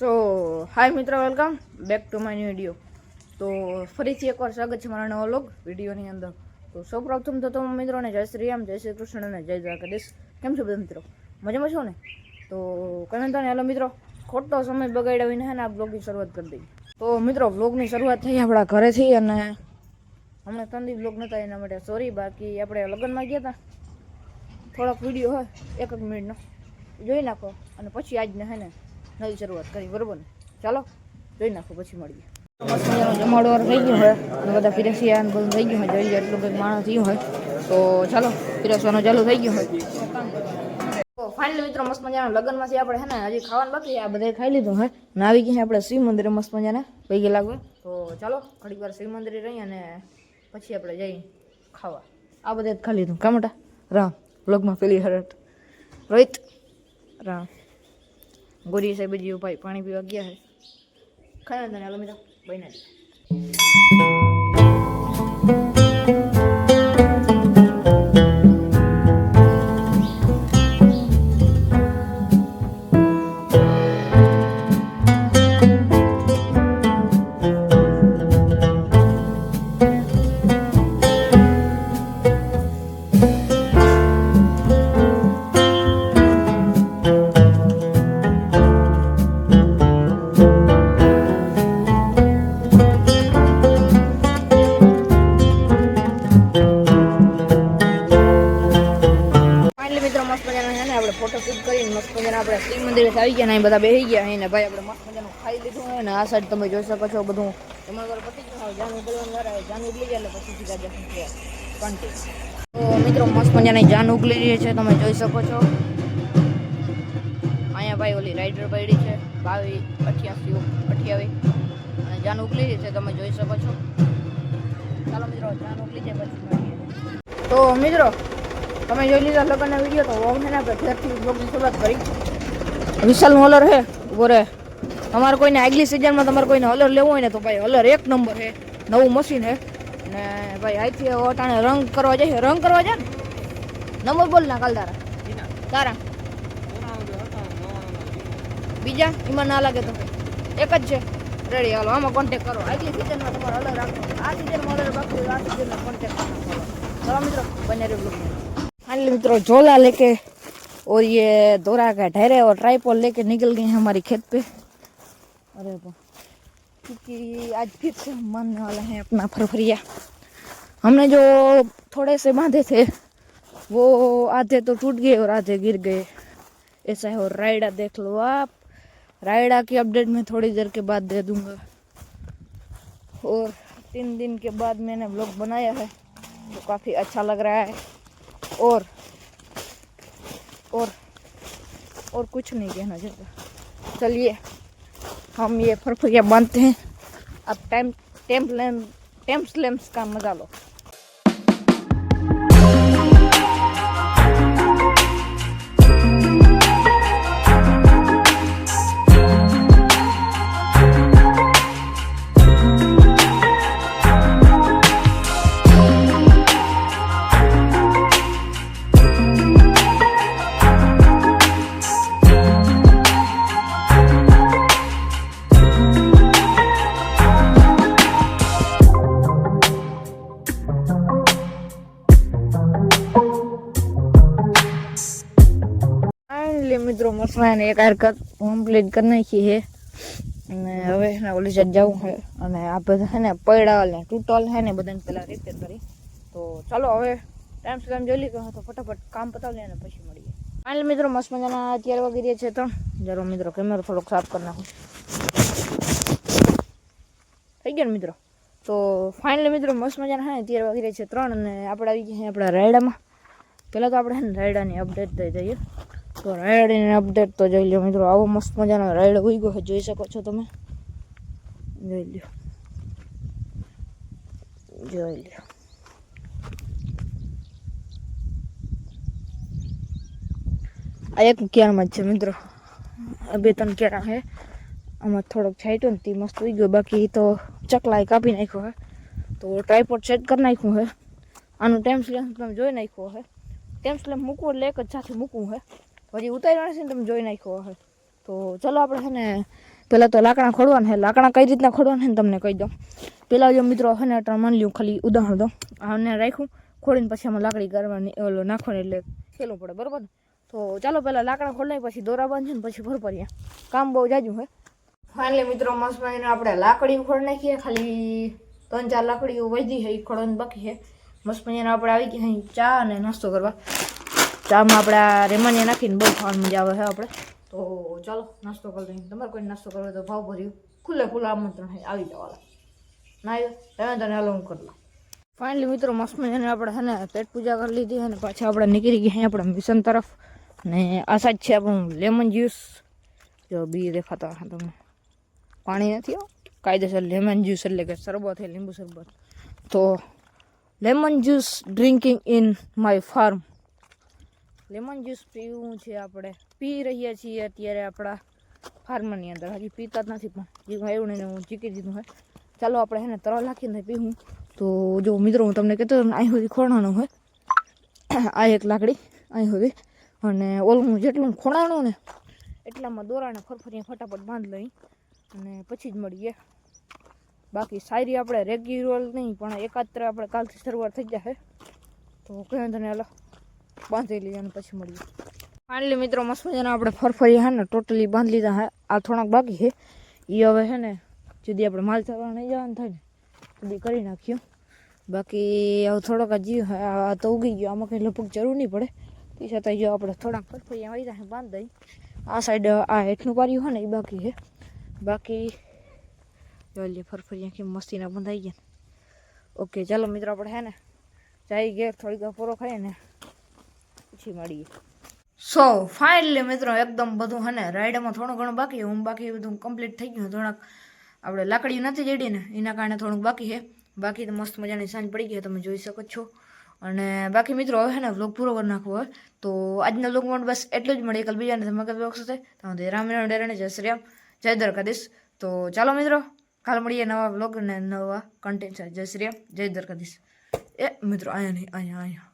સો hi મિત્ર welcome back to my new video તો ફરીથી એકવાર સ્વાગત છે મારા નવો લોગ વિડીયોની અંદર. તો સૌપ્રથમ તો તમે મિત્રોને જય શ્રી રામ, જય શ્રી કૃષ્ણ અને જય દ્વારકાધીશ. કેમ છો બધા મિત્રો? મજામાં છો ને? તો વાંધો નહીં મિત્રો, ખોટો સમય બગાડ્યા વિના ને આ બ્લોગની શરૂઆત કરી દઈએ. તો મિત્રો બ્લોગની શરૂઆત થઈ આપણા ઘરેથી અને હમણાં ત્રણ બ્લોગ નહોતા એના માટે સોરી બાકી આપણે લગ્નમાં ગયા હતા થોડોક વીડિયો હોય એક એક મિનિટનો જોઈ નાખો અને પછી આજને હે ને નવી શરૂઆત કરી, બરોબર ને? ચાલો, જોઈ નાખો, પછી મળીએ. મજાનું થઈ ગયું હોય અને બધા ફિરસિયા ને બધું થઈ ગયું હોય, જોઈ એટલું કંઈક માણસ થયું હોય. તો ચાલો ફિરસવાનું ચાલુ થઈ ગયું હોય. ફાઇનલી મિત્રો મસ્ત મજાના લગ્નમાંથી આપણે હે ને, હજી ખાવાનું બાકી આ બધા ખાઈ લીધું હોય. અને આવી ગયા આપણે શિવ મંદિરે મસ્ત મજાના પૈકી લાગુ તો ચાલો, ઘડીક વાર શિવ મંદિરે રહી અને પછી આપણે જઈ ખાવા. આ બધે ખાઈ લીધું. કા મોટા? રામ. વ્લોગમાં પેલી હરટ રોહિત. રામ. ગોરી સાહેબ ભાઈ પાણી પીવા ગયા છે. ખાના તને હાલો મિત્રો. બહીને મસ્ત મજાના છે ને, આપણે ફોટો શૂટ કરીને મસ્ત મજાના આપણે શિવ મંદિરે આવી ગયા ને બધા બેસી ગયા ને, ભાઈ આપણે મસ્ત મજાનું ખાઈ લીધું હોય ને, આ સાઈડ તમે જોઈ શકો છો બધું. જમણવાર પતી ગયું જાન ઉગલવાનું ઘર જાન ઉગલી જાય એટલે પછી સીધા થયા કન્ટિન્યુ તો મિત્રો, મસ્ત મજાની જાન ઉગલી રહી છે, તમે જોઈ શકો છો. અહીંયા ભાઈ ઓલી રાઈડર પડી છે બાવીસ અઠ્યાસી અઠ્યાવીસ અને જાન ઉગલી રહી છે, તમે જોઈ શકો છો. ચાલો મિત્રો, જાન ઉગલી જાય પછી તો મિત્રો તમે જોઈ લીધા લગ્નનો વીડિયો તો વોમને ના આપણે ઘરથી બ્લોગની શરૂઆત કરી. વિશાલનો હોલર હે ઊભો રહે. તમારે કોઈને આગલી સિઝનમાં તમારે કોઈને હલર લેવો હોય ને તો ભાઈ હલર એક નંબર હે નવું મશીન હે. ને ભાઈ અહીંથી અટાણે રંગ કરવા જાય રંગ કરવા જાય ને. નંબર બોલ ના કાલ તારા. તારા. બીજા? એમાં ના લાગે તો એક જ છે. રેડી હાલો આમાં કોન્ટેક કરો. આગલી સિઝનમાં તમારે અલગ રાખો. આ સિઝનમાં અલગ રાખો આ સિઝનમાં કોન્ટેક કરો. ચલો મિત્રો બને રહ્યું फाइनली मित्रों झोला लेके और ये दोरा का ढेरे और ट्राईपोल लेके निकल गए हैं हमारी खेत पे। अरे क्योंकि आज फिर से हम मानने वाला है अपना फरफरिया। हमने जो थोड़े से बांधे थे, वो आधे तो टूट गए और आधे गिर गए। ऐसा है और रायडा देख लो आप। रायडा की अपडेट मैं थोड़ी देर के बाद दे दूँगा। और तीन दिन के बाद मैंने ब्लॉग बनाया है तो काफ़ी अच्छा लग रहा है। और और और कुछ नहीं कहना चाहता। चलिए, हम ये फरफरिया बांधते हैं। अब टाइम टेम्प टेम्प लेम्स का मज़ा लो। ફાઇનલી મિત્રો મસવાને એક હરકત કમ્પ્લીટ કરી નાખી છે અને હવે એના ઓલી સાઈડ જવું છે અને આ બધા છે ને પૈડા ને તૂટલ છે ને બધાને પહેલાં રિપેર કરી. તો ચાલો હવે ટાઈમ ટાઈમ જોઈ લીધો તો ફટાફટ કામ પતાવી અને પછી મળીએ. હાલ મિત્રો, મસ્ત મજાના અત્યારે વાગી રહ્યા છે ત્રણ જરો મિત્રો કેમેરો થોડોક સાફ કરી નાખું. થઈ ગયો ને મિત્રો? તો ફાઇનલી મિત્રો, મસ્ત મજાના છે ને અત્યારે વાગી રહ્યા છે ત્રણ અને આપણે આવી ગયા આપણા રાયડામાં. પહેલાં તો આપણે છે ને રાયડાની અપડેટ દઈ દઈએ. તો રાયડાની અપડેટ તો જોઈ લો મિત્રો, આવો મસ્ત મજાનો રાયડો ઉઈ ગયો છે જોઈ શકો છો તમે? જોઈ લ્યો જોઈ લ્યો આ એક ક્યારમાં જ છે મિત્રો. આ બે ત્રણ ક્યારા છે આમાં થોડોક છાંટ્યો ને તે મસ્ત ઉઈ ગયો બાકી તો ચકલાએ કાપી નાખ્યો હે. તો ટ્રાયપોડ સેટ કરી નાખ્યું હે. આનું ટેમ્પ સ્લેમ તમે જોઈ નાખ્યો હે. ટેમ્પ સ્લેમ મૂકવું એટલે એક જ સાથે મૂકવું હે. હજી ઉતાર્યો નથી ને તમે જોઈ નાખ્યો હવે. તો ચલો આપણે છે ને પહેલાં તો લાકડા ખોડવાના છે. લાકડા કઈ રીતના ખોડવાના ને તમને કહી દઉં. પહેલાં જો મિત્રો છે ને, અટાણ માની લ્યું, ખાલી ઉદાહરણ દો. આને રાખ્યું. ખોડીને પછી આમાં લાકડી કરવાની ઓલો નાખવાની એટલે ખેલવું પડે, બરાબર? ને તો ચાલો પહેલાં લાકડા ખોલાય, પછી દોરા બાંધીએ ને પછી ભરપરીએ કામ બહુ જાજુ હોય ફાઇનલી મિત્રો મસ્ત મજાને આપણે લાકડી ખોડ નાખીએ. ખાલી ત્રણ ચાર લાકડીઓ વધી છે એ ખોડવાની બાકી છે. મસ્ત મજાને આપણે આવી ગયા ચા અને નાસ્તો કરવા. ચામાં આપણે આ રેમાનિયા નાખીને બહુ ખાવાની મજા આવે છે આપણે. તો ચાલો, નાસ્તો કરી લઈએ. તમારે કોઈ નાસ્તો કરવો હોય તો ભાવ ભર્યું ખુલ્લે ખુલ્લા આમંત્રણ છે, આવી જવાના ના આવ્યો? તમે તને હાલો, હું કરી લઉં. ફાઇનલી મિત્રો મસ્ત મજાને આપણે છે ને પેટ પૂજા કરી લીધી અને પાછા આપણે નીકળી ગયા આપણે મિશન તરફ. ને આ સાઈડ છે આપણું લેમન જ્યુસ જો બી દેખાતા હશે તમને. પાણી નથી હો. કાયદેસર લેમન જ્યુસ એટલે કે શરબત છે, લીંબુ શરબત. તો lemon juice drinking in my farm lemon juice પીવું છે આપણે. પી રહ્યા છીએ અત્યારે આપણા ફાર્મની અંદર. હજી પીતા જ નથી પણ જે એવું ને હું ચીકી દીધું હોય. ચાલો આપણે એને તરલ નાખીને પીવું. તો જો મિત્રો હું તમને કહેતો અહીં સુધી ખોણાનું હોય. આ એક લાકડી, અહીં સુધી. અને ઓલું જેટલું ખોણાણું ને એટલામાં દોરાને ફરફરીને ફટાફટ બાંધ લઈ અને પછી જ મળીએ. બાકી શાયરી આપણે રેગ્યુલર નહીં, પણ એકાત્ર આપણે કાલથી શરૂઆત થઈ જશે તો કંઈ વાંધો નહીં, હાલો. બાંધી લઈએ અને પછી મળીએ. ફાઇનલી મિત્રો, મસ્ત મજાના આપણે ફરફરી હે ને ટોટલી બાંધી લીધા હે આ થોડાક બાકી છે. એ હવે છે ને, જુદી આપણે માલ ચરવા નહીં જવાનું થાય ને, જુદી કરી નાખ્યું બાકી હવે થોડોક આ જીવ હે આ તો ઉગી ગયો. આમાં કંઈ લગભગ જરૂર નહીં પડે. તે છતાં જો આપણે થોડાક ફરફરી આવી જાય બાંધ દઈ આ સાઈડ આ હેઠનું પાર્યું હોય ને, એ બાકી છે. બાકી જો લે ફરફરી આખી મસ્તીના બંધાઈ ગયા. ઓકે, ચાલો મિત્રો, આપણે હે ને, જાય ઘેર થોડીક વાર પૂરો ખાઈએ ને. પછી મળીએ. સો ફાઇનલી મિત્રો, એકદમ બધું હને રાઈડમાં થોડું ઘણું બાકી, હું બાકી બધું કમ્પ્લીટ થઈ ગયું. થોડાક આપણે લાકડી નથી જડી ને એના કારણે થોડુંક બાકી છે. બાકી તો મસ્ત મજાની સાંજ પડી ગઈ, તમે જોઈ શકો છો. અને બાકી મિત્રો, હવે ને વ્લોગ પૂરો કરી નાખવો હોય તો આજના વ્લોગમાં બસ એટલું જ મળે કાલ બીજાને ધમાકા વ્લોગ સાથે. તો રામરામ ડેરાને જય શ્રી રામ, જય દ્વારકાધીશ. તો ચાલો મિત્રો, કાલ મળીએ નવા વ્લોગ અને નવા કન્ટેન્ટ જય શ્રી રામ, જય દ્વારકાધીશ. એ મિત્રો, અહીંયા નહીં, અહીંયા અહીંયા.